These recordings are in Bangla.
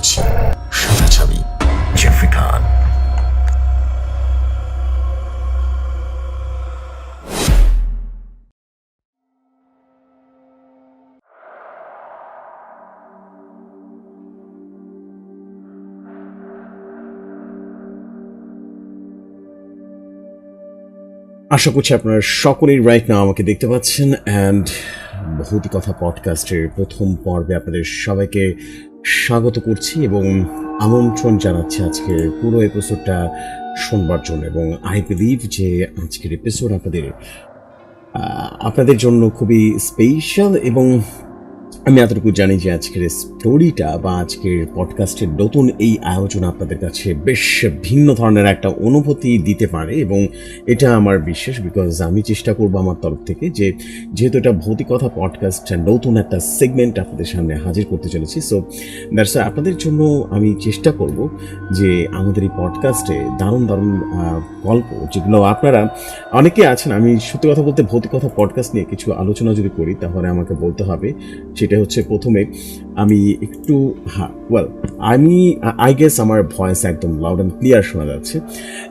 করছি। সাদা ছবি জেফরি খান। আশা করছি আপনারা সকলেই রাইট না আমাকে দেখতে পাচ্ছেন অ্যান্ড কথা পডকাস্টের প্রথম পর্বে আপনাদের সবাইকে স্বাগত করছি এবং আমন্ত্রণ জানাচ্ছি আজকে পুরো এপিসোডটা শোনবার জন্য এবং আই বিলিভ যে আজকের এপিসোড আপনাদের আপনাদের জন্য খুবই স্পেশাল এবং আমি এতটুকু জানি যে আজকের স্টোরিটা বা আজকের পডকাস্টের নতুন এই আয়োজন আপনাদের কাছে বেশ ভিন্ন ধরনের একটা অনুভূতি দিতে পারে এবং এটা আমার বিশ্বাস বিকজ আমি চেষ্টা করব আমার তরফ থেকে যে যেহেতু এটা ভৌতিকতা পডকাস্ট নতুন একটা সেগমেন্ট আপনাদের সামনে হাজির করতে চলেছি। সো দ্যাটস আপনাদের জন্য আমি চেষ্টা করব যে আমাদের এই পডকাস্টে দারুণ দারুণ গল্প যেগুলো আপনারা অনেকে আছেন, আমি সত্যি কথা বলতে ভৌতিকতা পডকাস্ট নিয়ে কিছু আলোচনা যদি করি তাহলে আমাকে বলতে হবে সেটা হচ্ছে প্রথমে আমি একটু হ্যাঁ ওয়েল আমি আই গেস আমার ভয়েস একদম লাউড অ্যান্ড ক্লিয়ার শোনা যাচ্ছে।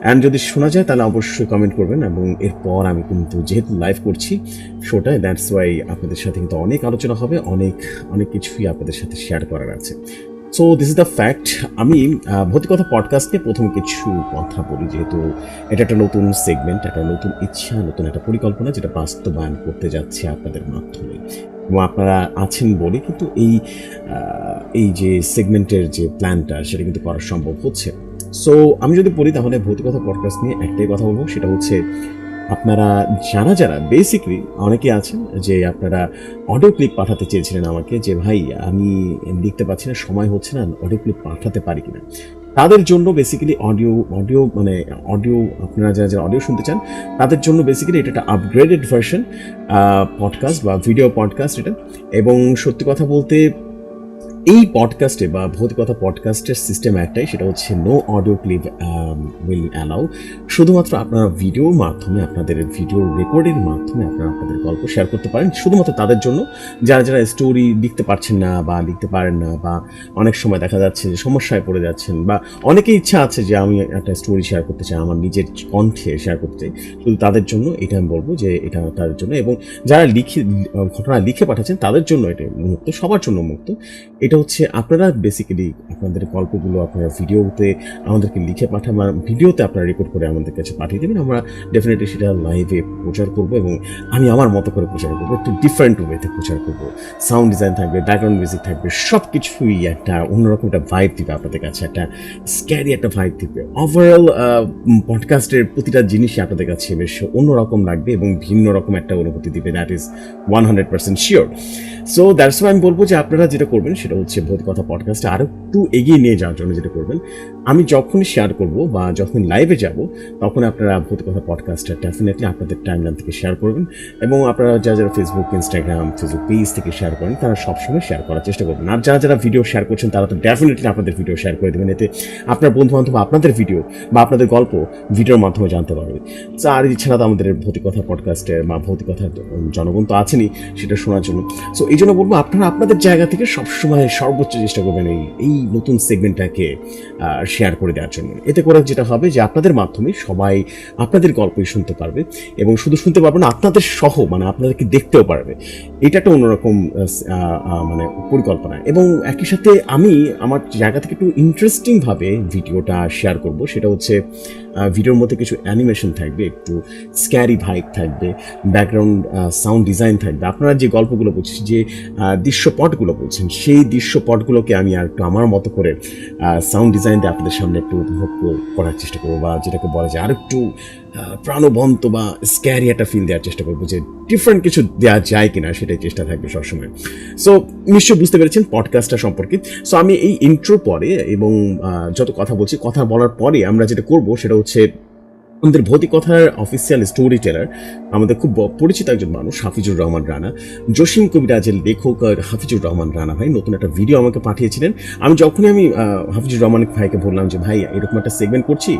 অ্যান্ড যদি শোনা যায় তাহলে অবশ্যই কমেন্ট করবেন এবং এরপর আমি কিন্তু যেহেতু লাইভ করছি শোটায় দ্যাটস ওয়াই আপনাদের সাথে কিন্তু অনেক আলোচনা হবে অনেক অনেক কিছুই আপনাদের সাথে শেয়ার করার আছে। So this is the fact আমি আহ, ভৌতিকতা পডকাস্টে প্রথম কিছু কথা বলি যেহেতু এটা একটা নতুন সেগমেন্ট একটা নতুন ইচ্ছা নতুন একটা পরিকল্পনা যেটা বাস্তবায়ন করতে যাচ্ছে আপনাদের মাধ্যমে। আপনারা আছেন বলে কিন্তু এই এই যে সেগমেন্টের যে প্ল্যানটা সেটা কিন্তু করা সম্ভব হচ্ছে। সো আমি যদি বলি তাহলে ভৌতিকতা পডকাস্ট নিয়ে একটাই কথা বলব, সেটা হচ্ছে আপনারা যারা যারা বেসিকলি অনেকে আছেন যে আপনারা অডিও ক্লিপ পাঠাতে চেয়েছিলেন আমাকে যে, ভাই, আমি লিখতে পারছি না, সময় হচ্ছে না অডিও ক্লিপ পাঠাতে পারি কিনা? তাদের জন্য বেসিক্যালি অডিও অডিও মানে অডিও আপনারা যারা যারা অডিও শুনতে চান, তাদের জন্য বেসিক্যালি এটা একটা আপগ্রেডেড ভার্সন পডকাস্ট বা ভিডিও পডকাস্ট এটা। এবং সত্যি কথা বলতে এই পডকাস্টে বা ভৌতিকতা পডকাস্টের সিস্টেম একটাই, সেটা হচ্ছে no audio clip will allow শুধুমাত্র আপনারা ভিডিওর মাধ্যমে, আপনাদের ভিডিও রেকর্ডের মাধ্যমে আপনারা আপনাদের গল্প শেয়ার করতে পারেন, শুধুমাত্র তাদের জন্য। যারা যারা স্টোরি লিখতে পারছেন না বা লিখতে পারেন না বা অনেক সময় দেখা যাচ্ছে যে সমস্যায় পড়ে যাচ্ছেন বা অনেকের ইচ্ছা আছে যে আমি একটা স্টোরি শেয়ার করতে চাই, আমার নিজের কণ্ঠে শেয়ার করতে চাই, শুধু তাদের জন্য এটা আমি বলব যে এটা তাদের জন্য। এবং যারা লিখে, ঘটনা লিখে পাঠাচ্ছেন, তাদের জন্য এটা মুক্ত, সবার জন্য মুক্ত। এটা হচ্ছে আপনারা বেসিক্যালি আপনাদের গল্পগুলো, আপনারা ভিডিওতে আমাদেরকে লিখে পাঠান ভিডিওতে আপনারা রেকর্ড করে আমাদের কাছে পাঠিয়ে দেবেন। আমরা ডেফিনেটলি সেটা লাইভে প্রচার করব এবং আমি আমার মতো করে প্রচার করব, একটু ডিফারেন্ট ওয়েতে প্রচার করব। সাউন্ড ডিজাইন থাকবে ব্যাকগ্রাউন্ড মিউজিক থাকবে সব কিছুই একটা অন্যরকম একটা ভাইব দিবে আপনাদের কাছে, একটা স্ক্যারি একটা ভাইব দিবে। ওভারঅল পডকাস্টের প্রতিটা জিনিসই আপনাদের কাছে বেশ অন্যরকম লাগবে এবং ভিন্ন রকম একটা অনুভূতি দিবে that is one hundred percent sure so that's আমি বলব যে আপনারা যেটা করবেন সেটা হচ্ছে ভৌতিক কথা পডকাস্টে আরও একটু এগিয়ে নিয়ে যাওয়ার জন্য যেটা করবেন। আমি যখনই শেয়ার করব বা যখন লাইভে যাব তখন আপনারা ভৌতিক কথা পডকাস্টটা ডেফিনেটলি আপনাদের টাইমলাইন থেকে শেয়ার করবেন এবং আপনারা যারা যারা ফেসবুক ইনস্টাগ্রাম ফেসবুক পেজ থেকে শেয়ার করেন, তারা সবসময় শেয়ার করার চেষ্টা করবেন। আর যারা যারা ভিডিও শেয়ার করছেন, তারা তো ডেফিনেটলি আপনাদের ভিডিও শেয়ার করে দেবেন। এতে আপনার বন্ধু বান্ধব আপনাদের ভিডিও বা আপনাদের গল্প ভিডিওর মাধ্যমে জানতে পারবে। আর এছাড়া তো আমাদের ভৌতিক কথা পডকাস্টের বা ভৌতিক কথা জনগণ তো আছেনই, সেটা শোনার জন্য। সো এই জন্য বলব, আপনারা আপনাদের জায়গা থেকে সবসময় সর্বোচ্চ চেষ্টা করবেন এই এই নতুন সেগমেন্টটাকে শেয়ার করে দেওয়ার জন্য। এতে করে যেটা হবে যে আপনাদের মাধ্যমে সবাই আপনাদের গল্পই শুনতে পারবে এবং শুধু শুনতে পারবে না, আপনাদের সহ মানে আপনাদেরকে দেখতেও পারবে। এটা একটা অন্যরকম মানে পরিকল্পনা। এবং একই সাথে আমি আমার জায়গা থেকে একটু ইন্টারেস্টিংভাবে ভিডিওটা শেয়ার করব। সেটা হচ্ছে ভিডিওর মধ্যে কিছু অ্যানিমেশন থাকবে, একটু স্ক্যারি ভাইক থাকবে ব্যাকগ্রাউন্ড সাউন্ড ডিজাইন থাকবে। আপনারা যে গল্পগুলো বলছেন, যে দৃশ্যপটগুলো বলছেন, সেই দৃশ্যপটগুলোকে আমি আর একটু আমার মতো করে সাউন্ড ডিজাইন দিয়ে আপনাদের সামনে একটু উপভোগ করার চেষ্টা করব বা যেটাকে বলা যায় আর একটু প্রাণবন্ত বা স্ক্যারি একটা ফিল দেওয়ার চেষ্টা করব যে ডিফারেন্ট কিছু দেওয়া যায় কিনা সেটাই চেষ্টা থাকবে সবসময়। সো নিশ্চয়ই বুঝতে পেরেছেন পডকাস্টটা সম্পর্কে। সো আমি এই ইন্ট্রো পরে এবং যত কথা বলছি, কথা বলার পরে আমরা যেটা করব সেটা হচ্ছে আমাদের ভৌতিক কথার অফিসিয়াল স্টোরি টেলার আমাদের খুব পরিচিত একজন মানুষ, হাফিজুর রহমান রানা। জসিম কবিরাজের লেখক আর হাফিজুর রহমান রানা ভাই নতুন একটা ভিডিও আমাকে পাঠিয়েছিলেন। আমি যখনই আমি হাফিজুর রহমান ভাইকে বললাম যে, ভাই, এরকম একটা সেগমেন্ট করছি,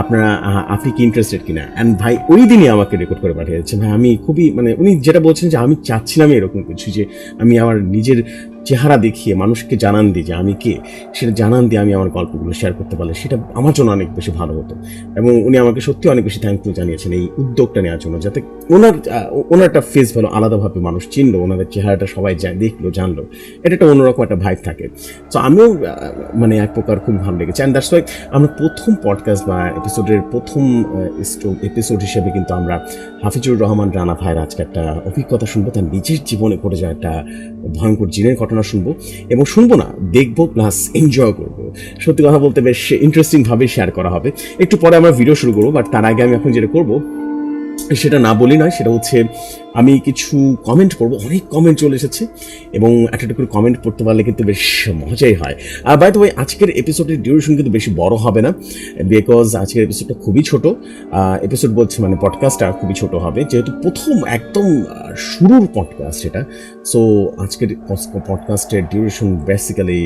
আপনারা আপনি কি ইন্টারেস্টেড কিনা? অ্যান্ড ভাই ওই দিনই আমাকে রেকর্ড করে পাঠিয়েছে। ভাই, আমি খুবই মানে উনি যেটা বলছেন যে, আমি চাচ্ছিলাম এরকম কিছু যে, আমি আমার নিজের চেহারা দেখিয়ে মানুষকে জানান দিই যে আমি কে। সেটা জানান দিয়ে আমি আমার গল্পগুলো শেয়ার করতে পারলে সেটা আমার জন্য অনেক বেশি ভালো হতো। এবং উনি আমাকে সত্যি অনেক বেশি থ্যাংক ইউ জানিয়েছেন এই উদ্যোগটা নেওয়ার জন্য, যাতে ওনার ওনার একটা ফেস ভালো, আলাদাভাবে মানুষ চিনলো, ওনাদের চেহারাটা সবাই দেখল, জানলো। এটা একটা অন্যরকম একটা ভাইব থাকে। তো আমিও মানে এক প্রকার খুব ভালো লেগেছে। অ্যান্ড দ্যাটস ওয়াই আমরা প্রথম পডকাস্ট বা এপিসোডের প্রথম এপিসোড হিসেবে কিন্তু আমরা হাফিজুর রহমান, রানা ভাইয়ের আজকে একটা অভিজ্ঞতা শুনব। তার নিজের জীবনে ঘটে যাওয়া একটা ভয়ঙ্কর জিনের ঘটনা শুনব এবং শুনব না, দেখব প্লাস এনজয় করব। সত্যি কথা বলতে বেশ ইন্টারেস্টিং ভাবে শেয়ার করা হবে। একটু পরে আমরা ভিডিও শুরু করব বাট তার আগে আমি এখন যেটা করব, সেটা না বলি নয়, সেটা হচ্ছে আমি কিছু কমেন্ট পড়ব, অনেক কমেন্ট চলে এসেছে এবং একটা করে কমেন্ট পড়তে পারলে কিন্তু বেশ মজাই হয়। আর বাই দ্য ওয়ে আজকের এপিসোডের ডিউরেশন কিন্তু বেশি বড় হবে না বিকজ আজকের এপিসোডটা খুবই ছোট। এপিসোড বলছে মানে পডকাস্টটা খুবই ছোট হবে, যেহেতু প্রথম একদম শুরুর পডকাস্ট এটা। সো আজকের পডকাস্টের duration basically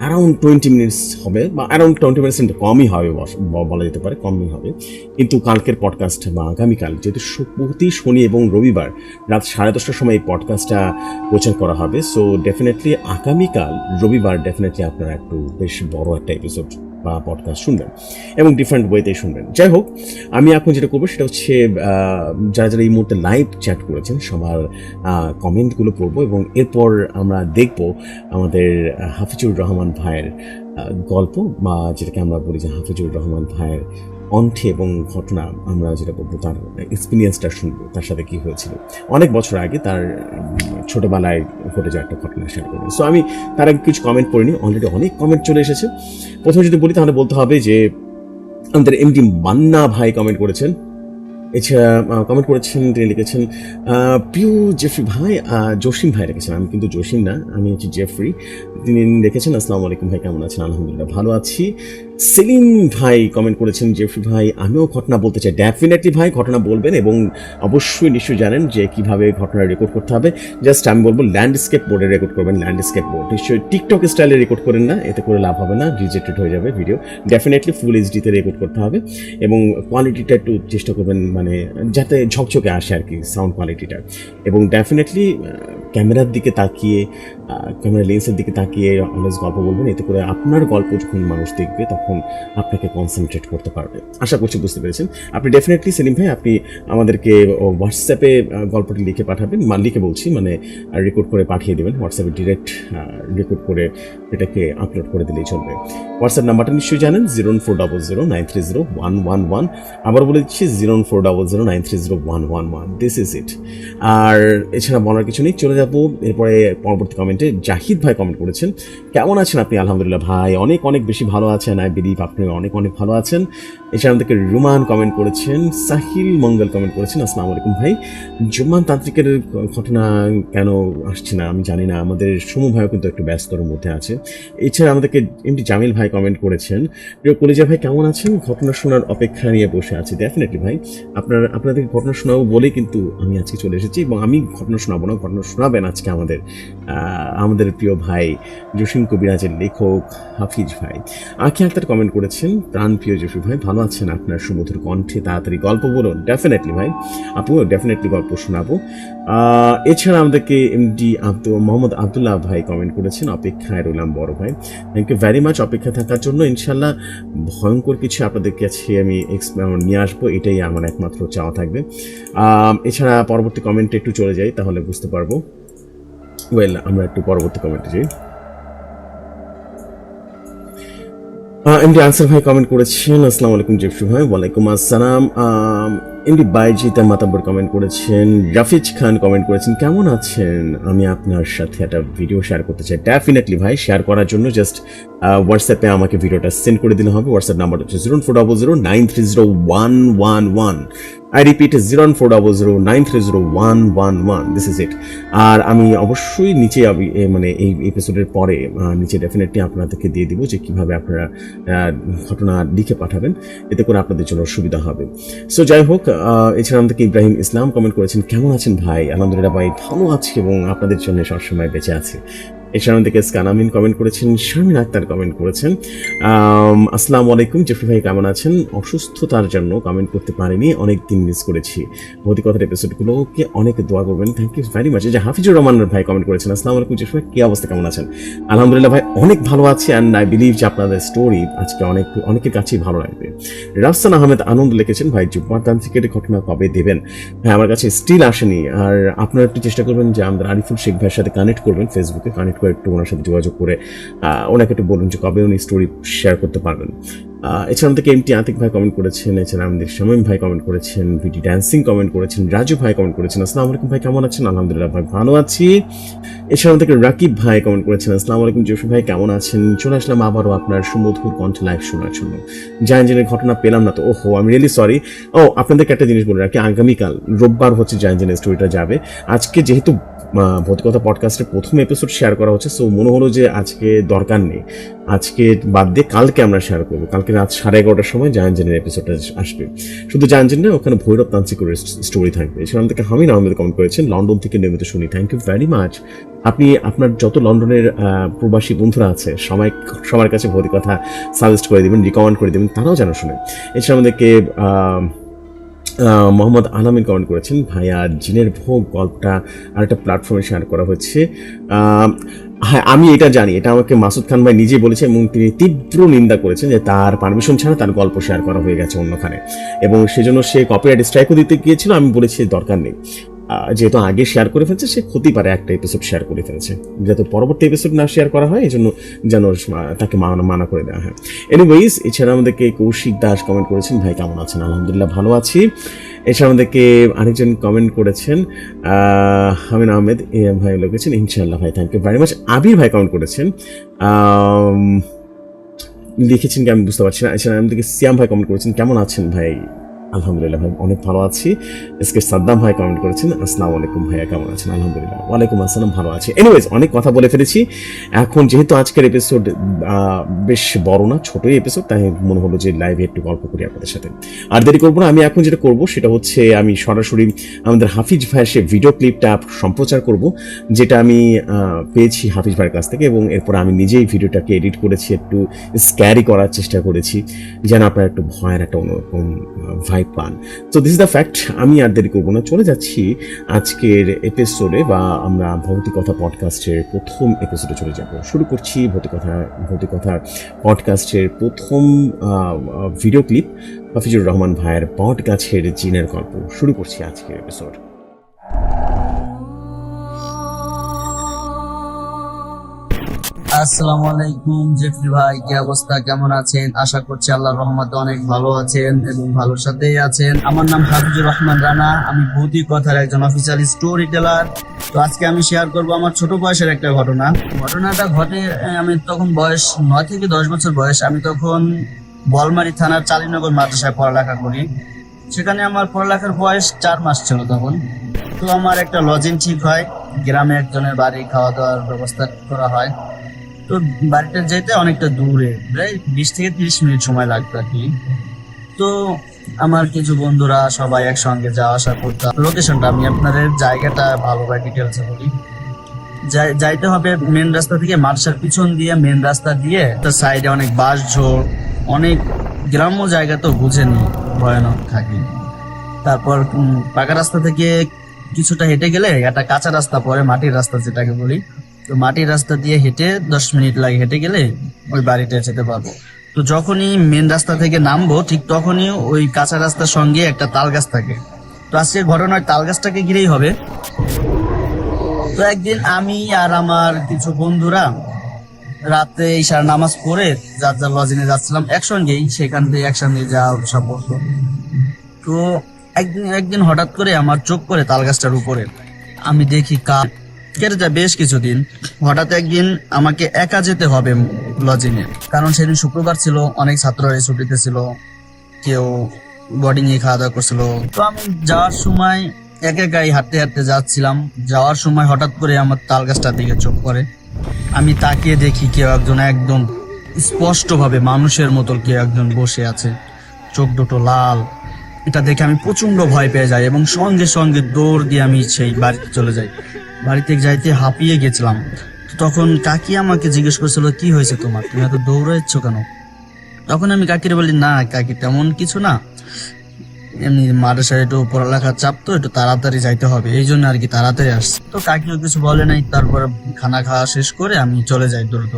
around twenty minutes হবে, বা অ্যারাউন্ড টোয়েন্টি মিনিটস কমই হবে বলা যেতে পারে, কমই হবে। কিন্তু কালকের পডকাস্ট বা আগামীকাল, যেহেতু প্রতি শনি এবং রবিবার রাত সাড়ে দশটার সময় এই পডকাস্টটা প্রচার করা হবে। সো ডেফিনেটলি আগামীকাল, রবিবার ডেফিনেটলি আপনারা একটু বেশ বড় একটা এপিসোড বা পডকাস্ট শুনবেন এবং ডিফারেন্ট ওয়েতেই শুনবেন। যাই হোক, আমি এখন যেটা করব সেটা হচ্ছে যারা যারা এই মুহূর্তে লাইভ চ্যাট করেছেন, সবার কমেন্টগুলো পড়ব এবং এরপর আমরা দেখব আমাদের হাফিজুর রহমান ভাইয়ের গল্প বা যেটাকে আমরা বলি যে হাফিজুর রহমান ভাইয়ের কণ্ঠে এবং ঘটনা আমরা যেটা বলব তার এক্সপিরিয়েন্সটা শুনব, তার সাথে কী হয়েছিল। অনেক বছর আগে তার ছোটোবেলায় ঘটে যাওয়া একটা ঘটনা শেয়ার করব। সো আমি তার আগে কিছু কমেন্ট পড়িনি অলরেডি অনেক কমেন্ট চলে এসেছে। প্রথমে যদি বলি, তাহলে বলতে হবে যে, আমাদের এমডি মান্না ভাই কমেন্ট করেছেন। এছাড়া কমেন্ট করেছেন, তিনি লিখেছেন প্রিয় জেফরি ভাই জসিম ভাই লিখেছেন আমি কিন্তু জসিম না, আমি হচ্ছে জেফরি। তিনি লিখেছেন, আসসালামু আলাইকুম ভাই, কেমন আছেন? আলহামদুলিল্লাহ, ভালো আছি। সেলিম ভাই কমেন্ট করেছেন, জেফরি ভাই, আমিও ঘটনা বলতে চাই। ডেফিনেটলি ভাই, ঘটনা বলবেন এবং অবশ্যই নিশ্চয়ই জানেন যে কীভাবে ঘটনা রেকর্ড করতে হবে। জাস্ট আমি বলব ল্যান্ডস্কেপ বোর্ডে রেকর্ড করবেন ল্যান্ডস্কেপ বোর্ড নিশ্চয়ই টিকটক স্টাইলে রেকর্ড করেন না, এতে করে লাভ হবে না রিজেক্টেড হয়ে যাবে ভিডিও ডেফিনেটলি ফুল এইচডিতে রেকর্ড করতে হবে এবং কোয়ালিটিটা একটু চেষ্টা করবেন মানে যাতে ঝকঝকে আসে আর কি সাউন্ড কোয়ালিটিটা এবং ডেফিনেটলি ক্যামেরার দিকে তাকিয়ে ক্যামেরা লেন্সের দিকে তাকিয়ে অলওয়েজ গল্প বলবেন, এতে করে আপনার গল্প যখন মানুষ দেখবে, তখন আপনাকে কনসেন্ট্রেট করতে পারবে। আশা করছি বুঝতে পেরেছেন। আপনি ডেফিনেটলি সেলিম ভাই, আপনি আমাদেরকে হোয়াটসঅ্যাপে গল্পটি লিখে পাঠাবেন। মা, লিখে বলছি মানে রেকর্ড করে পাঠিয়ে দেবেন। হোয়াটসঅ্যাপে ডিরেক্ট রেকর্ড করে এটাকে আপলোড করে দিলেই চলবে। হোয়াটসঅ্যাপ নাম্বারটা নিশ্চয়ই জানেন zero four double zero nine three zero one one one আবার বলে দিচ্ছি zero four double zero nine three zero one one one this is it আর এছাড়া বলার কিছু নেই, চলে যাব। এরপরে পরবর্তী কমেন্টে জাহিদ ভাই কমেন্ট করেছেন। কেমন আছেন আপনি? আলহামদুলিল্লাহ ভাই, অনেক অনেক বেশি ভালো আছেন আই বিলিভ আপনি অনেক অনেক ভালো আছেন। এছাড়া আমাদেরকে রুমান কমেন্ট করেছেন, সাহিল মঙ্গল কমেন্ট করেছেন, আসসালামু আলাইকুম ভাই। জুম্মান তান্ত্রিকের ঘটনা কেন আসছে না আমি জানি না, আমাদের সমু ভাইও কিন্তু একটু ব্যস্তর মধ্যে আছে। এছাড়া আমাদেরকে এমটি জামিল ভাই কমেন্ট করেছেন, প্রিয় কলিজা ভাই কেমন আছেন? ঘটনা শোনার অপেক্ষা নিয়ে বসে আছি ডেফিনেটলি ভাই। আপনার আপনাদের ঘটনা শোনাবো বলেই কিন্তু আমি আজকে চলে এসেছি এবং আমি ঘটনা শোনাবো না, ঘটনা শোনাবেন আজকে আমাদের আমাদের প্রিয় ভাই জসিম কবিরাজের লেখক হাফিজ ভাই। আখি আক্তার কমেন্ট করেছেন প্রাণ প্রিয় জসিম ভাই, ভালো আছেন আপনার সুমধুর কণ্ঠে? তাড়াতাড়ি গল্প বলুন। ডেফিনেটলি ভাই। আপনিও ডেফিনেটলি গল্প শোনাবো। এছাড়া আমাদেরকে এমডি আব্দুল, মোহাম্মদ আবদুল্লাহ ভাই কমেন্ট করেছেন, অপেক্ষায় রইলাম বড় ভাই। থ্যাংক ইউ ভেরি মাচ অপেক্ষা থাকার জন্য। ইনশাল্লাহ ভয়ঙ্কর কিছু আপনাদের কাছে আমি নিয়ে আসব। এটাই আমার একমাত্র চাওয়া থাকবে। এছাড়া পরবর্তী কমেন্টে একটু চলে যাই, তাহলে বুঝতে পারব। ওয়েল আমরা একটু পরবর্তী কমেন্টে যাই। এমডি আনসার ভাই কমেন্ট করেছেন, আসসালামু আলাইকুম জিফু ভাই, ওয়ালাইকুম আসসালাম। এমডি বাইজিতা মাতাব্বর কমেন্ট করেছেন, রাফিজ খান কমেন্ট করেছেন, কেমন আছেন? আমি আপনার সাথে একটা ভিডিও শেয়ার করতে চাই। ডেফিনেটলি ভাই শেয়ার করার জন্য জাস্ট হোয়াটসঅ্যাপে আমাকে ভিডিওটা সেন্ড করে দিলে হবে। হোয়াটসঅ্যাপ নাম্বার হচ্ছে zero four double zero nine three zero one one one I repeat zero one four double zero nine three zero one one one this is it আর আমি অবশ্যই নিচে মানে এই এপিসোডের পরে নিচে ডেফিনেটলি আপনাদেরকে দিয়ে দিব যে কীভাবে আপনারা ঘটনা লিখে পাঠাবেন। এতে করে আপনাদের জন্য সুবিধা হবে। সো যাই হোক এছাড়া আমাদেরকে ইব্রাহিম ইসলাম কমেন্ট করেছেন, কেমন আছেন ভাই? আলহামদুলিল্লাহ ভাই, ভালো আছি এবং আপনাদের জন্য সবসময় বেঁচে আছি। এছাড়াও থেকে স্কানামিন কমেন্ট করেছেন, শারমিন আক্তার কমেন্ট করেছেন। আসসালামু আলাইকুম, জেফরি ভাই কেমন আছেন? অসুস্থতার জন্য কমেন্ট করতে পারিনি অনেক দিন মিস করেছি ভৌতিকতার এপিসোডগুলোকে অনেক দোয়া করবেন। থ্যাংক ইউ ভেরি মাচ যে হাফিজুর রহমান ভাই কমেন্ট করেছেন, আসসালামু আলাইকুম, জেফরি ভাই, কি অবস্থা, কেমন আছেন? আলহামদুলিল্লাহ ভাই, অনেক ভালো আছি অ্যান্ড আই বিলিভ যে আপনাদের স্টোরি আজকে অনেক, অনেকের কাছেই ভালো লাগবে। রাফসান আহমেদ আনন্দ লিখেছেন, ভাই, জুব্বার তান্ত্রিকের ঘটনা কবে দেবেন? হ্যাঁ আমার কাছে স্টিল আসেনি। আর আপনারা একটু চেষ্টা করবেন যে আমাদের আরিফুল শেখ ভাইয়ের সাথে কানেক্ট করবেন ফেসবুকে কানেক্ট করে একটু ওনার সাথে যোগাযোগ করে ওনাকে একটু বলুন যে কবে উনি স্টোরি শেয়ার করতে পারবেন। এছাড়া থেকে এমটি আতিক ভাই কমেন্ট করেছেন এছাড়া আমাদের শামীম ভাই কমেন্ট করেছেন ভিডি ড্যান্সিং কমেন্ট করেছেন, রাজু ভাই কমেন্ট করেছেন, আসসালামু আলাইকুম ভাই, কেমন আছেন? আলহামদুলিল্লাহ ভাই, ভালো আছি। এছাড়া থেকে রাকিব ভাই কমেন্ট করেছেন, আসসালামু আলাইকুম জসু ভাই, কেমন আছেন? চলে আসলাম আবারও আপনার সুমধুর কণ্ঠ লাইভ শোনার জন্য। জেনের ঘটনা পেলাম না তো, ওহো, আমি রিয়েলি সরি ও, আপনাদেরকে একটা জিনিস বলে রাখি, আগামীকাল রোববার হচ্ছে জেনের স্টোরিটা যাবে। আজকে যেহেতু ভৌতিকতা পডকাস্টের প্রথম এপিসোড শেয়ার করা হচ্ছে। সো মনে হলো যে আজকে দরকার নেই। আজকে বাদ দিয়ে কালকে আমরা শেয়ার করব। কালকে রাত সাড়ে এগারোটার সময় জায়ান জেনের এপিসোডটা আসবে। শুধু জায়ান জেন না ওখানে ভৈরব তান্ত্রিকের স্টোরি থাকবে। সেখান থেকে হামিদ আহমেদ কমেন্ট করেছেন লন্ডন থেকে নিয়মিত শুনি। থ্যাংক ইউ ভেরি মাচ আপনি, আপনার যত লন্ডনের প্রবাসী বন্ধুরা আছে, সবাই, সবার কাছে ভৌতিক কথা সাজেস্ট করে দেবেন রিকমেন্ড করে দেবেন, তারাও যেন শুনে। এছাড়া আমাদেরকে মোহাম্মদ আলামিন কমেন্ট করেছেন ভাইয়া জিনের ভোগ গল্পটা আর একটা প্ল্যাটফর্মে শেয়ার করা হচ্ছে। হ্যাঁ আমি এটা জানি, এটা আমাকে মাসুদ খান ভাই নিজে বলেছে এবং তিনি তীব্র নিন্দা করেছেন যে তার পারমিশন ছাড়া তার গল্প শেয়ার করা হয়ে গেছে অন্যখানে। এবং সেজন্য সে কপিরাইট স্ট্রাইকও দিতে গিয়েছিল, আমি বলেছি দরকার নেই। যেহেতু আগে শেয়ার করে ফেলছে, সে ক্ষতি পারে একটা এপিসোড শেয়ার করে ফেলছে। যাতে পরবর্তী এপিসোড না শেয়ার করা হয় এই জন্য যেন তাকে মানা মানা করে দেওয়া হয়। এনিওয়েজ এছাড়া আমাদেরকে কৌশিক দাস কমেন্ট করেছেন, ভাই, কেমন আছেন? আলহামদুলিল্লাহ, ভালো আছি। এছাড়া আমাদেরকে আরেকজন কমেন্ট করেছেন হামিন আহমেদ ভাই লিখেছেন ইনশাল্লাহ ভাই thank you very much Abir ভাই কমেন্ট করেছেন লিখেছেন কি আমি বুঝতে পারছি না। এছাড়া আমাদেরকে সিয়াম ভাই কমেন্ট করেছেন, কেমন আছেন ভাই? আলহামদুলিল্লাহ ভাই, অনেক ভালো আছি। এসকে সাদ্দাম ভাই কমেন্ট করেছেন, আসসালামু আলাইকুম ভাইয়া, কেমন আছেন? আলহামদুলিল্লাহ, ওয়ালাইকুম আসসালাম, ভালো আছি। এনিওয়েজ অনেক কথা বলে ফেলেছি। এখন যেহেতু আজকের এপিসোড বেশ বড় না, ছোটই এপিসোড তাই মনে হলো যে লাইভে একটু গল্প করি আপনাদের সাথে। আর দেরি করব না, আমি এখন যেটা করব, সেটা হচ্ছে আমি সরাসরি আমাদের হাফিজ ভাইয়ের সে ভিডিও ক্লিপটা সম্প্রচার করব, যেটা আমি পেয়েছি হাফিজ ভাইয়ের কাছ থেকে এবং এরপর আমি নিজেই ভিডিওটাকে এডিট করেছি, একটু স্ক্যারি করার চেষ্টা করেছি। যেন আপনারা একটু ভয়ের একটা অন্যরকম ভাইব পান। তো দিস দ্য ফ্যাক্ট আমি আর দেরি করব না। চলে যাচ্ছি আজকের এপিসোডে বা আমরা ভৌতিকথা পডকাস্টের প্রথম এপিসোডে চলে যাব। শুরু করছি ভৌতিকথা ভৌতিকথা পডকাস্টের প্রথম ভিডিও ক্লিপ হাফিজুর রহমান ভাইয়ের বট গাছের জিনের গল্প। শুরু করছি আজকের এপিসোড আসসালামু আলাইকুম, জেফরি ভাই, কি অবস্থা? কেমন আছেন? আশা করছি আল্লাহর রহমতে অনেক ভালো আছেন এবং ভালোর সাথেই আছেন। আমার নাম হাফিজুর রহমান রানা, আমি ভৌতিক কথার একজন অফিসিয়াল স্টোরি টেলার তো আজকে আমি শেয়ার করব আমার ছোট বয়সের একটা ঘটনা। ঘটনাটা ঘটে আমি তখন বয়স নয় থেকে দশ বছর বয়স। আমি তখন বলমারি থানার চালিনগর মাদ্রাসায় পড়ালেখা করি। সেখানে আমার পড়ালেখার বয়স চার মাস ছিল তখন। তো আমার একটা লজিং ঠিক হয়, গ্রামে একজনের বাড়ি খাওয়া দাওয়ার ব্যবস্থা করা হয়। তো বাড়িটা যেতে অনেকটা দূরে, প্রায় বিশ থেকে তিরিশ মিনিট সময় লাগতো আর কি। তো আমার কিছু বন্ধুরা সবাই একসঙ্গে যাওয়া আসা করতাম। লোকেশনটা আমি আপনাদের জায়গাটা ভালোভাবে ডিটেলসে বলি। যাই- যাইতে হবে মেন রাস্তা থেকে মার্শার পিছন দিয়ে মেন রাস্তা দিয়ে। একটা সাইডে অনেক বাস ঝোড়, অনেক গ্রাম্য জায়গা তো বুঝেনি, ভয়ানক থাকে। তারপর পাকা রাস্তা থেকে কিছুটা হেঁটে গেলে একটা কাঁচা রাস্তা পরে মাটির রাস্তা যেটাকে বলি। তো মাটির রাস্তা দিয়ে হেঁটে দশ মিনিট লাগে হেঁটে গেলে ওই বাড়িটা যেতে পারব। তো যখনই মেন রাস্তা থেকে নামবো, ঠিক তখনই ওই কাঁচা রাস্তার সঙ্গে একটা তাল গাছ থাকে। তো আজকের ঘটনার তাল গাছটাকে ঘিরেই হবে। তো একদিন আমি আর আমার কিছু বন্ধুরা রাতে ঈশার নামাজ পড়ে যার যার লজিনে যাচ্ছিলাম একসঙ্গেই, সেখান থেকে একসঙ্গে যাওয়া সব তো একদিন একদিন হঠাৎ করে আমার চোখ পড়ে তাল গাছটার উপরে। আমি দেখি কাঠ কেটে যায় বেশ কিছুদিন। হঠাৎ একদিন আমাকে একা যেতে হবে লজিংয়ে কারণ সেদিন শুক্রবার ছিল, অনেক ছাত্ররা ছুটিতে ছিল, কেউ বোর্ডিং এ খাওয়া দাওয়া করছিল। তো আমি যাওয়ার সময় এক একাই হাঁটতে হাঁটতে যাচ্ছিলাম। যাওয়ার সময় হঠাৎ করে আমার তাল গাছটার দিকে চোখ পড়ে। আমি তাকিয়ে দেখি কেউ একজন একদম স্পষ্টভাবে মানুষের মতো কেউ একজন বসে আছে। চোখ দুটো লাল। এটা দেখে আমি প্রচণ্ড ভয় পেয়ে যাই এবং সঙ্গে সঙ্গে দৌড় দিয়ে আমি সেই বাড়িতে চলে যাই। বাড়িতে যাইতে হাঁপিয়ে গেছিলাম। তখন কাকি আমাকে জিজ্ঞেস করছিল, কি হয়েছে তোমার? তুমি এত দৌড়াচ্ছ কেন? তখন আমি কাকিরে বলি, না কাকি, তেমন কিছু না। এমনি মাদ্রাসায় একটু পড়ালেখার চাপ তো, একটু তাড়াতাড়ি যাইতে হবে। এই জন্য আর কি তাড়াতাড়ি আসছে। তো কাকিও কিছু বলে নাই। তারপর খানা খাওয়া শেষ করে আমি চলে যাই দ্রুত।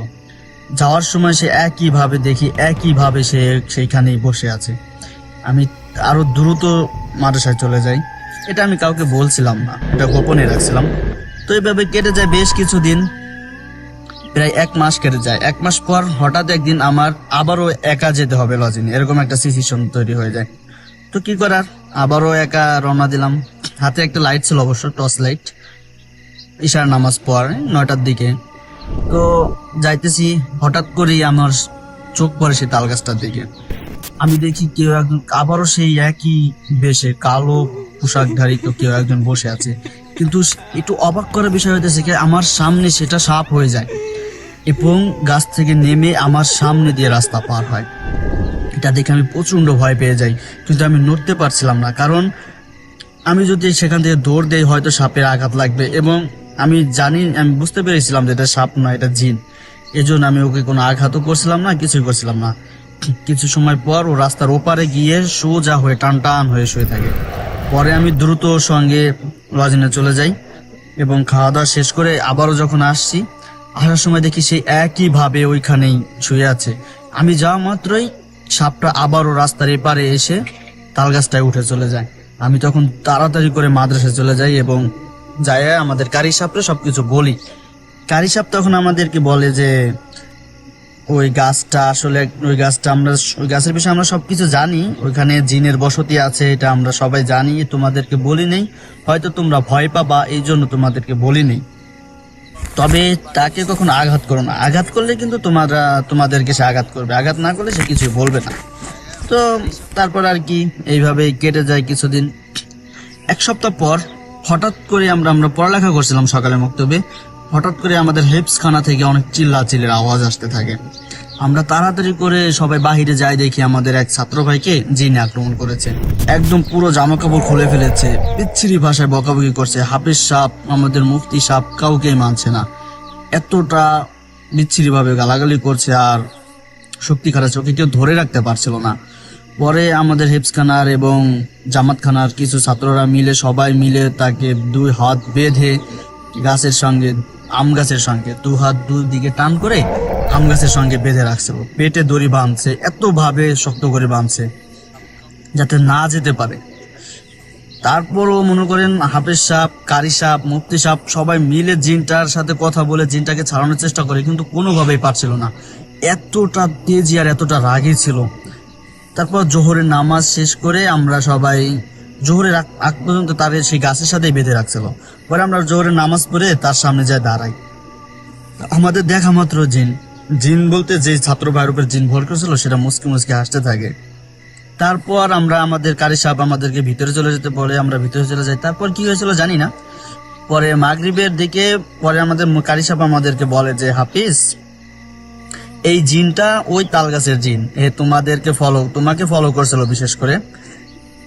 যাওয়ার সময় সে একইভাবে দেখি, একইভাবে সে সেইখানেই বসে আছে। আমি আরও দ্রুত মাদ্রাসায় চলে যাই। এটা আমি কাউকে বলছিলাম না, এটা গোপনে রাখছিলাম। তো এইভাবে কেটে যায় বেশ কিছুদিন। প্রায় এক মাস কেটে যায়। এক মাস পর হঠাৎ একদিন আমার আবারও একা যেতে হবে লজিনে এরকম একটা সিচুয়েশন তৈরি হয়ে যায়। তো কি করার? আবারও একা রওনা দিলাম। হাতে একটা লাইট ছিল অবশ্য টর্চ লাইট ঈশার নামাজ পর নয়টার দিকে। তো যাইতেছি, হঠাৎ করেই আমার চোখ পড়ে সেই তাল গাছটার দিকে। আমি দেখি কেউ একজন, আবারও সেই একই বেশে, কালো পোশাকধারী তো কেউ একজন বসে আছে। কিন্তু একটু অবাক করার বিষয় হইতেছে কি, আমার সামনে সেটা সাপ হয়ে যায়। এবং গাছ থেকে নেমে আমার সামনে দিয়ে রাস্তা পার হয়। এটা দেখে আমি প্রচণ্ড ভয় পেয়ে যাই, কিন্তু আমি নড়তে পারছিলাম না। কারণ আমি যদি সেখান থেকে দৌড় দেই, হয়তো সাপের আঘাত লাগবে। এবং আমি জানি, আমি বুঝতে পেরেছিলাম যে এটা সাপ নয় এটা জিন। এজন্য আমি ওকে কোনো আঘাতও করছিলাম না, কিছুই করছিলাম না। কিছু সময় পর ও রাস্তার ওপারে গিয়ে সোজা হয়ে টান টান হয়ে শুয়ে থাকে। পরে আমি দ্রুত সঙ্গে লজিনে চলে যাই এবং খাওয়া দাওয়া শেষ করে আবারও যখন আসছি, আসার সময় দেখি সেই একইভাবে ওইখানেই শুয়ে আছে। আমি যাওয়া মাত্রই সাপটা আবারও রাস্তার এপারে এসে তাল গাছটায় উঠে চলে যায়। আমি তখন তাড়াতাড়ি করে মাদ্রাসায় চলে যাই এবং যাই আমাদের কারি সাপটা সবকিছু বলি। কারি সাপ তখন আমাদেরকে বলে যে ওই গাছটা আসলে, ওই গাছটা আমরা, ওই গাছের বিষয়ে আমরা সবকিছু জানি। ওইখানে জিনের বসতি আছে, এটা আমরা সবাই জানি, তোমাদেরকে বলি নেই। হয়তো তোমরা ভয় পাবা এই জন্য তোমাদেরকে বলি নেই। তবে তাকে কখনো আঘাত করো না। আঘাত করলে কিন্তু তোমরা, তোমাদেরকে সে আঘাত করবে। আঘাত না করলে সে কিছুই বলবে না। তো তারপর আর কি এইভাবে কেটে যায় কিছুদিন। এক সপ্তাহ পর হঠাৎ করে আমরা আমরা পড়ালেখা করছিলাম সকালে মক্তবে। হঠাৎ করে আমাদের হেপস খানা থেকে অনেক চিল্লা চিল্লের আওয়াজ আসতে থাকে। আমরা তাড়াতাড়ি করে সবাই বাহিরে যাই দেখি আমাদের এক ছাত্র ভাইকে জিনে আক্রমণ করেছে। একদম পুরো জামা কাপড় খুলে ফেলেছে, বিচ্ছিরি ভাষায় বকাবকি করছে, হাফিজ সাপ আমাদের মুফতি সাপ কাউকেই মানছে না। এতটা বিচ্ছিরি ভাবে গালাগালি করছে আর শক্তি খারাপ চোখে কেউ ধরে রাখতে পারছিল না। পরে আমাদের হেপসখানার এবং জামাতখানার কিছু ছাত্ররা মিলে, সবাই মিলে তাকে দুই হাত বেঁধে গাছের সঙ্গে আম গাছের সঙ্গে দু হাত দুই দিকে টান করে আম গাছের সঙ্গে বেঁধে রাখছিল পেটে দড়ি বাঁধছে এত ভাবে শক্ত করে বাঁধছে, যাতে না যেতে পারে। তারপরও মনে করেন হাফেজ সাপ কারি সাপ মুফতি সাপ সবাই মিলে জিনটার সাথে কথা বলে জিনটাকে ছাড়ানোর চেষ্টা করে, কিন্তু কোনোভাবেই পারছিল না। এতটা তেজি আর এতটা রাগী ছিল। তারপর জোহরের নামাজ শেষ করে আমরা সবাই জোহরের আগ- পর্যন্ত তার সেই গাছের সাথেই বেঁধে রাখছিল। পরে আমরা জোহরের নামাজ পড়ে তার সামনে যায় দাঁড়াই। আমাদের দেখা মাত্র জিন। জিন বলতে যে ছাত্র ভাইয়ের উপর জিন ভর করেছিল, সেটা মুসকি মুসকি হাসতে থাকে। তারপর আমরা আমাদের কারি সাহেব আমাদেরকে ভিতরে চলে যেতে বলে, আমরা ভিতরে চলে যাই। তারপর কি হয়েছিল জানি না। পরে মাগরিবের দিকে, পরে আমাদের কারি সাহেব আমাদেরকে বলে যে, হাফিজ, এই জিনটা ওই তাল গাছের জিন। এ তোমাদেরকে ফলো তোমাকে ফলো করছিল বিশেষ করে।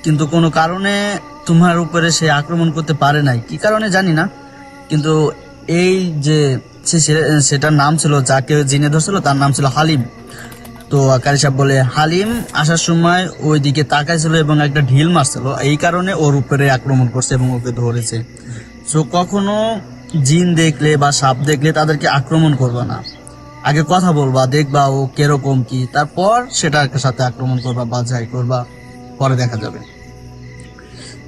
কিন্তু কোনো কারণে তোমার উপরে সে আক্রমণ করতে পারে নাই। কি কারণে জানি না, কিন্তু এই যে সে- সেটার নাম ছিল যাকে জিনে ধরছিল, তার নাম ছিল হালিম। তো আকারি সাহেব বলে, হালিম আসার সময় ওই দিকে তাকাইছিল এবং একটা ঢিল মারছিল। এই কারণে ওর উপরে আক্রমণ করছে এবং ওকে ধরেছে। সো কখনো জিন দেখলে বা সাপ দেখলে তাদেরকে আক্রমণ করবে না। আগে কথা বলবা, দেখবা ও কীরকম কি। তারপর সেটার সাথে আক্রমণ করবা বা যাই করবা, পরে দেখা যাবে।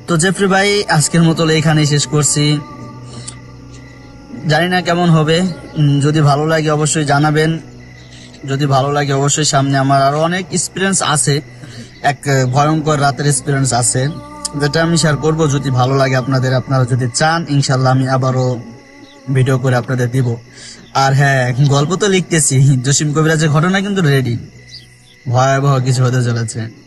তো জেফরি ভাই, আজকের মতো এখানেই শেষ করছি। জানি না কেমন হবে। যদি ভালো লাগে অবশ্যই জানাবেন। যদি ভালো লাগে অবশ্যই সামনে আমার আরও অনেক এক্সপিরিয়েন্স আছে। এক ভয়ঙ্কর রাতের এক্সপিরিয়েন্স আছে। যেটা আমি শেয়ার করব। যদি ভালো লাগে আপনাদের, আপনারা যদি চান ইনশাল্লাহ আমি আবারও ভিডিও করে আপনাদের দিব। আর হ্যাঁ গল্প তো লিখতেছি। জসিম কবিরাজের ঘটনা কিন্তু রেডি ভয়াবহ কিছু হতে চলেছে।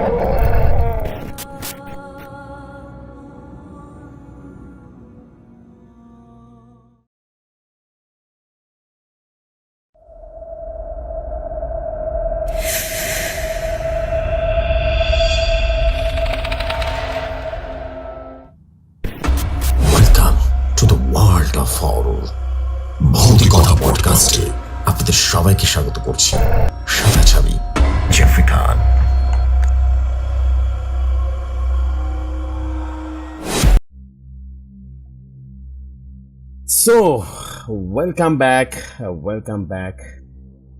So welcome back welcome back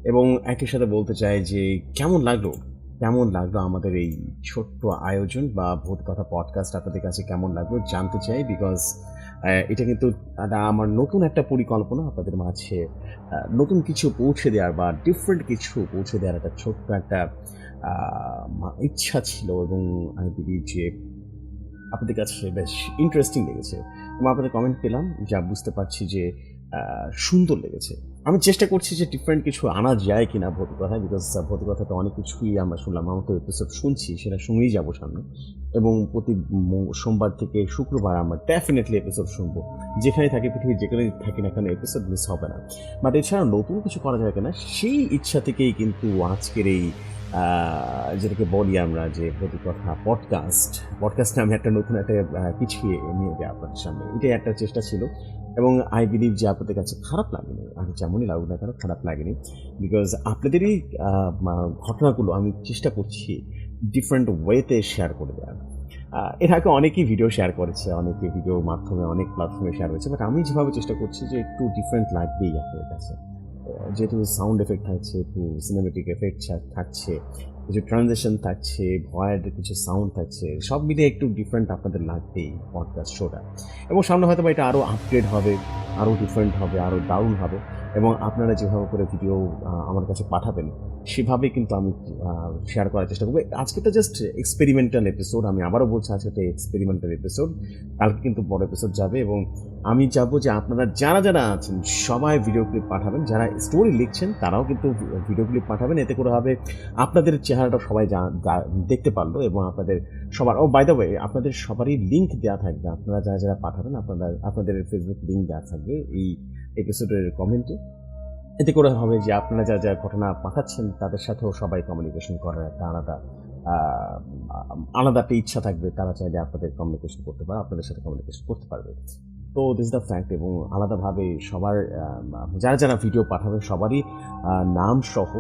এবং একই সাথে বলতে চাই যে কেমন লাগল? কেমন লাগল আমাদের এই ছোট্ট আয়োজন বা ভূত কথা পডকাস্ট আপনাদের কাছে কেমন লাগল জানতে চাই? বিকজ এটা কিন্তু আমার নতুন একটা পরিকল্পনা আপনাদের মাঝে নতুন কিছু পৌঁছে দেওয়ার বা ডিফারেন্ট কিছু পৌঁছে দেওয়ার একটা ছোট্ট একটা ইচ্ছা ছিল এবং আমি বিলিভ যে আপনাদের কাছে বেশ ইন্টারেস্টিং লেগেছে। আপনাদের কমেন্ট পেলাম যা বুঝতে পারছি যে সুন্দর লেগেছে। আমি চেষ্টা করছি যে ডিফারেন্ট কিছু আনা যায় কিনা ভৌতিক কথা বিকজ ভৌতিক কথাতে অনেক কিছুই আমরা শুনলাম, আমার তো এপিসোড শুনছি, সেটা শুনেই যাব সামনে। এবং প্রতি সোমবার থেকে শুক্রবার আমরা ডেফিনেটলি এপিসোড শুনব। যেখানে থাকি, পৃথিবীর যেখানে থাকি না কেন এপিসোড মিস হবে না। বাট এছাড়া নতুন কিছু করা যাবে কিনা, সেই ইচ্ছা থেকেই কিন্তু আজকের এই যেটাকে বলি আমরা যে প্রতি কথা পডকাস্ট পডকাস্টে আমি একটা নতুন একটা পিছিয়ে নিয়ে যাই আপনাদের সামনে। এটাই একটা চেষ্টা ছিল। এবং আই বিলিভ যে আপনাদের কাছে খারাপ লাগেনি আর যেমনই লাগুক না কেন খারাপ লাগেনি। বিকজ আপনাদেরই ঘটনাগুলো আমি চেষ্টা করছি ডিফারেন্ট ওয়েতে শেয়ার করে দেওয়ার। এর আগে অনেকেই ভিডিও শেয়ার করেছে, অনেকে ভিডিওর মাধ্যমে অনেক প্ল্যাটফর্মে শেয়ার হয়েছে বাট আমি যেভাবে চেষ্টা করছি যে একটু ডিফারেন্ট লাগবেই আপনাদের কাছে। যেহেতু সাউন্ড এফেক্ট থাকছে, একটু সিনেমেটিক এফেক্ট থাকছে, কিছু ট্রানজেকশন থাকছে ভয়ের কিছু সাউন্ড থাকছে, সব মিলিয়ে একটু ডিফারেন্ট আপনাদের লাগবেই পডকাস্ট শোটা এবং সামনে হয়তো বা এটা আরও আপগ্রেড হবে আরও ডিফারেন্ট হবে আরও দারুণ হবে। এবং আপনারা যেভাবে করে ভিডিও আমার কাছে পাঠাবেন, সেভাবে কিন্তু আমি শেয়ার করার চেষ্টা করব। আজকে তো জাস্ট এক্সপেরিমেন্টাল এপিসোড আমি আবারও বলছি আজকে একটা এক্সপেরিমেন্টাল এপিসোড কালকে কিন্তু বড় এপিসোড যাবে এবং আমি চাবো যে আপনারা যারা যারা আছেন, সবাই ভিডিও ক্লিপ পাঠাবেন, যারা স্টোরি লিখছেন, তারাও কিন্তু ভিডিও ক্লিপ পাঠাবেন, এতে করে হবে আপনাদের চেহারাটা সবাই দেখতে পারল এবং আপনাদের সবার, ও বাই দ্য ওয়ে আপনাদের সবারই লিঙ্ক দেওয়া থাকবে। আপনারা যারা যারা পাঠাবেন, আপনারা, আপনাদের ফেসবুক লিঙ্ক দেওয়া থাকবে। এই এপিসোডের কমেন্টে এতে করে হবে যে আপনারা যা যা ঘটনা পাঠাচ্ছেন, তাদের সাথেও সবাই কমিউনিকেশন করার একটা আলাদা আলাদা একটা ইচ্ছা থাকবে। তারা চাইলে আপনাদের কমিউনিকেশন করতে পারে, আপনাদের সাথে কমিউনিকেশন করতে পারবে। তো দিস দ্য ফ্যাক্ট এবং আলাদাভাবে সবার যারা যারা ভিডিও পাঠাবে সবারই নাম সহ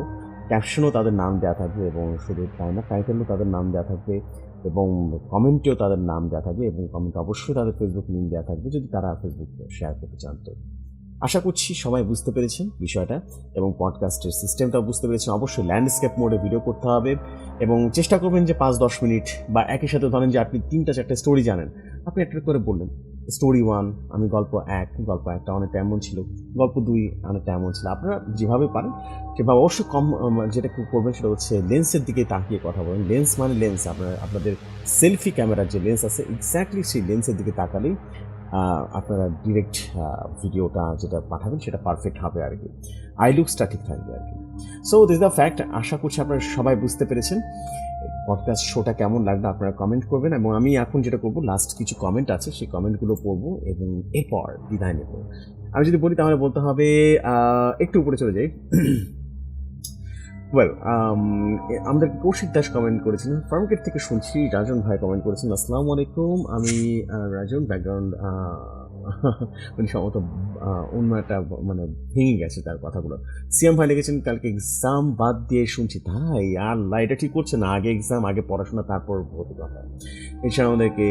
ক্যাপশনও তাদের নাম দেওয়া থাকবে এবং শুধু তাই না টাইটেলও তাদের নাম দেওয়া থাকবে এবং কমেন্টেও তাদের নাম দেওয়া থাকবে এবং কমেন্ট অবশ্যই তাদের ফেসবুক লিঙ্ক দেওয়া থাকবে যদি তারা ফেসবুক শেয়ার করতে চান তো। আশা করছি সবাই বুঝতে পেরেছেন বিষয়টা এবং পডকাস্টের সিস্টেমটাও বুঝতে পেরেছেন। অবশ্যই ল্যান্ডস্কেপ মোডে ভিডিও করতে হবে এবং চেষ্টা করবেন যে পাঁচ দশ মিনিট বা একই সাথে ধরেন যে আপনি তিনটা চারটে স্টোরি জানেন। আপনি একটা করে বললেন স্টোরি ওয়ান আমি গল্প এক, গল্প একটা অনেকটা এমন ছিল, গল্প দুই অনেকটা এমন ছিল। আপনারা যেভাবে পারেন, সেভাবে অবশ্যই কম যেটা করবেন সেটা হচ্ছে লেন্সের দিকে তাকিয়ে কথা বলেন। লেন্স মানে লেন্স আপনার, আপনাদের সেলফি ক্যামেরার যে লেন্স আছে এক্স্যাক্টলি সেই লেন্সের দিকে তাকালেই আপনারা ডিরেক্ট ভিডিওটা যেটা পাঠাবেন সেটা পারফেক্ট হবে আর কি। আই লুকসটা ঠিক থাকবে আর কি। সো দিস দ্য ফ্যাক্ট আশা করছি আপনারা সবাই বুঝতে পেরেছেন। পডকাস্ট শোটা কেমন লাগল আপনারা কমেন্ট করবেন এবং আমি এখন যেটা করব লাস্ট কিছু কমেন্ট আছে, সেই কমেন্টগুলো পড়ব এবং এরপর বিদায় নেব। আমি যদি বলি তাহলে বলতে হবে একটু উপরে চলে যাই। ওয়েল আমাদের কৌশিক দাস কমেন্ট করেছেন ফার্মগেট থেকে শুনছি, রাজন ভাই কমেন্ট করেছেন, আসসালামু আলাইকুম। আমি রাজন ব্যাকগ্রাউন্ড উনি সম্ভবত অন্য একটা মানে ভেঙে গেছে তার কথাগুলো। সিএম ভাই লিখেছেন, কালকে এক্সাম বাদ দিয়ে শুনছি। তাই, আর এটা ঠিক করছে না। আগে এক্সাম আগে পড়াশোনা, তারপর ভর্তি কথা এছাড়া আমাদেরকে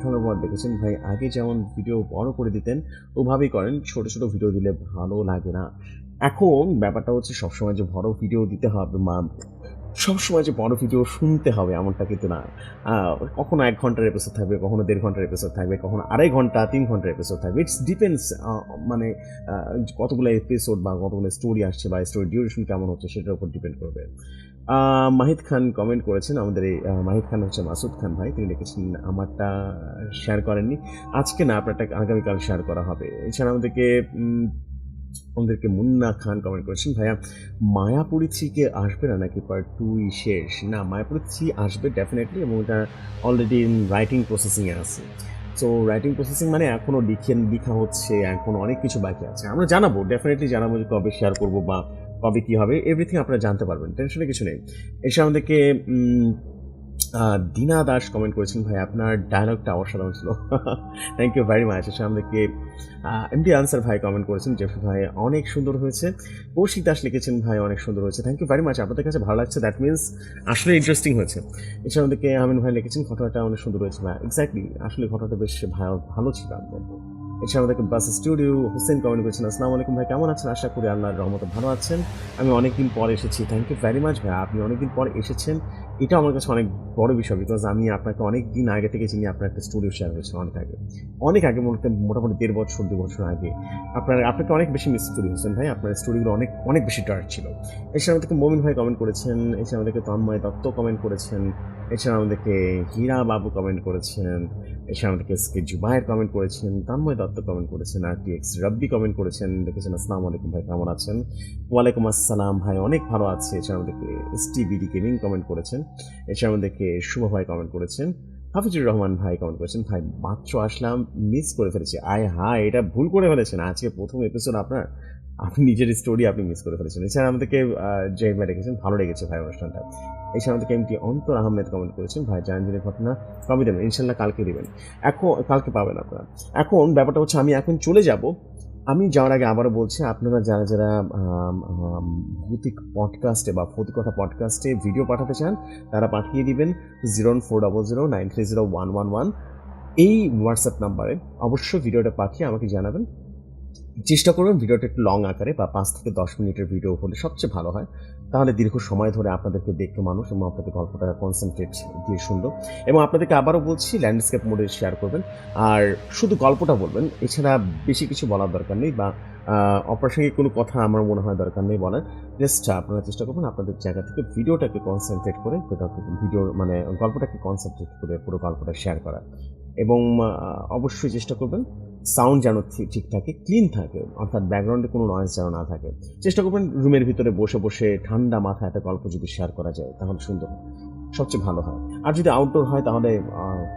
খানার পর দেখেছেন ভাই, আগে যেমন ভিডিও বড় করে দিতেন, ওভাবেই করেন। ছোট ছোট ভিডিও দিলে ভালো লাগে না। এখন ব্যাপারটা হচ্ছে সবসময় যে বড় ভিডিও দিতে হবে মা, সবসময় যে বড় ভিডিও শুনতে হবে এমনটা কিন্তু না। কখনো এক ঘণ্টার এপিসোড থাকবে, কখনো দেড় ঘণ্টার এপিসোড থাকবে, কখনো আড়াই ঘণ্টা, তিন ঘণ্টার এপিসোড থাকবে। ইটস ডিপেন্ডস মানে কতগুলো এপিসোড বা কতগুলো স্টোরি আসছে বা স্টোরি ডিউরেশন কেমন হচ্ছে সেটার উপর ডিপেন্ড করবে। মাহিদ খান কমেন্ট করেছেন আমাদের এই মাহিদ খান হচ্ছে মাসুদ খান ভাই। তিনি লিখেছেন, আমারটা শেয়ার করেননি। আজকে না, আপনারটা আগামীকাল শেয়ার করা হবে। এছাড়া আমাদেরকে আমাদেরকে মুন্না খান কমেন্ট করেছেন, ভাইয়া, মায়াপুরী থ্রিকে আসবে না নাকি পার্ট টুই শেষ? না, মায়াপুরী থ্রি আসবে ডেফিনেটলি এবং এটা অলরেডি রাইটিং প্রসেসিংয়ে আছে। সো রাইটিং প্রসেসিং মানে এখনও লিখে, লিখা হচ্ছে, এখন অনেক কিছু বাকি আছে। আমরা জানাব ডেফিনেটলি জানাব যে কবে শেয়ার করব বা কবে কী হবে এভরিথিং আপনারা জানতে পারবেন টেনশনে কিছু নেই। এসে আমাদেরকে দিনা দাস কমেন্ট করেছেন, ভাই, আপনার ডায়লগটা অসাধারণ ছিল। থ্যাংক ইউ ভেরি মাচ এসে আমাদেরকে এমডি আনসার ভাই কমেন্ট করেছেন, জেফি ভাই, অনেক সুন্দর হয়েছে। কৌশিক দাস লিখেছেন, ভাই, অনেক সুন্দর হয়েছে। থ্যাংক ইউ ভেরি মাচ আপনাদের কাছে ভালো লাগছে দ্যাট মিনস আসলে ইন্টারেস্টিং হয়েছে। এছাড়া আমাদেরকে আমিন ভাই লিখেছেন, ঘটনাটা অনেক সুন্দর হয়েছে। ভাই এক্স্যাক্টলি আসলে ঘটনাটা বেশ ভালো ছিল আমাদের। এছাড়া আমাদেরকে বাস স্টুডিও হোসেন কমেন্ট করেছেন, আসসালামু আলাইকুম ভাই, কেমন আছেন? আশা করি আল্লাহর রহমতে ভালো আছেন। আমি অনেকদিন পর এসেছি। থ্যাংক ইউ ভেরি মাচ ভাই, আপনি অনেকদিন পর এসেছেন। এটা আমার কাছে অনেক বড় বিষয় বিকজ আমি আপনাকে অনেক দিন আগে থেকে চিনি আপনার একটা স্টুডিও শেয়ার হয়েছে অনেক আগে। অনেক আগে মনে মোটামুটি দেড় বছর, দু বছর আগে আপনার, আপনাকে অনেক বেশি মিস করি হোসেন ভাই। আপনার স্টুডিওগুলো অনেক অনেক বেশি ডার্ক ছিল। এছাড়া আমাদেরকে মমিন ভাই কমেন্ট করেছেন এছাড়া আমাদেরকে তন্ময় দত্ত কমেন্ট করেছেন এছাড়া আমাদেরকে হীরা বাবু কমেন্ট করেছেন এছাড়া আমাদেরকে এস কে জুবায়ের কমেন্ট করেছেন, তন্ময় দত্ত কমেন্ট করেছেন আর টি এক্স রব্বি কমেন্ট করেছেন, দেখেছেন, আসসালামু আলাইকুম ভাই, কেমন আছেন? ওয়ালাইকুম আসসালাম ভাই, অনেক ভালো আছে। এছাড়া আমাদেরকে S T BD gaming comment করেছেন, এছাড়া আমাদেরকে শুভ ভাই কমেন্ট করেছেন, হাফিজুর রহমান ভাই কমেন্ট করেছেন, ভাই, মাত্র আসলাম মিস করে ফেলেছি। আয় হায়, এটা ভুল করে ফেলেছেন, আজকে প্রথম এপিসোড আপনার, আপনি নিজের স্টোরি আপনি মিস করে ফেলেছেন। এছাড়া আমাদেরকে জয় রেখেছেন ভালো লেগেছে ভাই অনুষ্ঠানটা। এছাড়া আমাদেরকে এমটি অন্তর আহমেদ কমেন্ট করেছেন? ভাই, জাহাঙ্গীরের ঘটনা কবে দেবেন? ইনশাল্লাহ কালকে দেবেন। এখন, কালকে পাবেন আপনারা। এখন ব্যাপারটা হচ্ছে আমি এখন চলে যাব। আমি যাওয়ার আগে আবারও বলছি, আপনারা যারা যারা ভৌতিক পডকাস্টে বা ভৌতিক কথা পডকাস্টে ভিডিও পাঠাতে চান, তারা পাঠিয়ে দিবেন zero four double zero nine three zero one one one এই হোয়াটসঅ্যাপ নাম্বারে অবশ্যই ভিডিওটা পাঠিয়ে আমাকে জানাবেন। চেষ্টা করবেন ভিডিওটা একটু লং আকারে বা পাঁচ থেকে দশ মিনিটের ভিডিও হলে সবচেয়ে ভালো হয়। তাহলে দীর্ঘ সময় ধরে আপনাদেরকে দেখতো মানুষ এবং আপনাদের গল্পটা কনসেন্ট্রেট দিয়ে শুনলো। এবং আপনাদেরকে আবারও বলছি ল্যান্ডস্কেপ মোডে শেয়ার করবেন। আর শুধু গল্পটা বলবেন, এছাড়া বেশি কিছু বলার দরকার নেই বা অপ্রাসঙ্গিক কোনো কথা আমার মনে হয় দরকার নেই বলার। জাস্ট আপনারা চেষ্টা করবেন আপনাদের জায়গা থেকে ভিডিওটাকে কনসেন্ট্রেট করে ভিডিও মানে গল্পটাকে কনসেন্ট্রেট করে পুরো গল্পটা শেয়ার করা এবং অবশ্যই চেষ্টা করবেন সাউন্ড যেন ঠিক- থাকে ক্লিন থাকে, অর্থাৎ ব্যাকগ্রাউন্ডে কোনো নয়েজ যেন না থাকে। চেষ্টা করবেন রুমের ভিতরে বসে বসে ঠান্ডা মাথায় একটা গল্প যদি শেয়ার করা যায়, তাহলে সুন্দর সবচেয়ে ভালো হয়। আর যদি আউটডোর হয়, তাহলে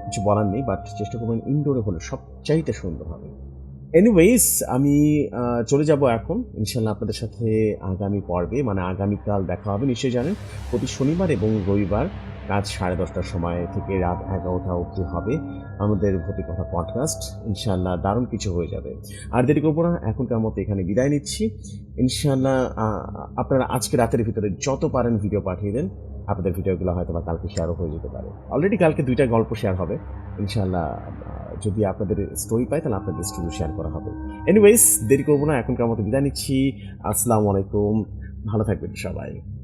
কিছু বলার নেই বাট চেষ্টা করবেন ইনডোরে হলে সবচাইতে সুন্দর হবে। এনিওয়েজ আমি চলে যাব এখন। ইনশাল্লাহ আপনাদের সাথে আগামী পর্বে মানে আগামীকাল দেখা হবে, নিশ্চয়ই জানেন। প্রতি শনিবার এবং রবিবার রাত সাড়ে দশটার সময় থেকে রাত এগারোটা অবধি হবে আমাদের ভৌতিক কথা পডকাস্ট ইনশাল্লাহ দারুণ কিছু হয়ে যাবে। আর দেরি করব না এখনকার মতো এখানে বিদায় নিচ্ছি। ইনশাল্লাহ আপনারা আজকে রাতের ভিতরে যত পারেন ভিডিও পাঠিয়ে দেন। আপনাদের ভিডিওগুলো হয়তো বা কালকে শেয়ারও হয়ে যেতে পারে। অলরেডি কালকে দুইটা গল্প শেয়ার হবে। ইনশাল্লাহ যদি আপনাদের স্টোরি পাই, তাহলে আপনাদের স্টোরি শেয়ার করা হবে। এনিওয়েজ দেরি করব না এখনকার মতো বিদায় নিচ্ছি। আসসালামু আলাইকুম। ভালো থাকবেন সবাই।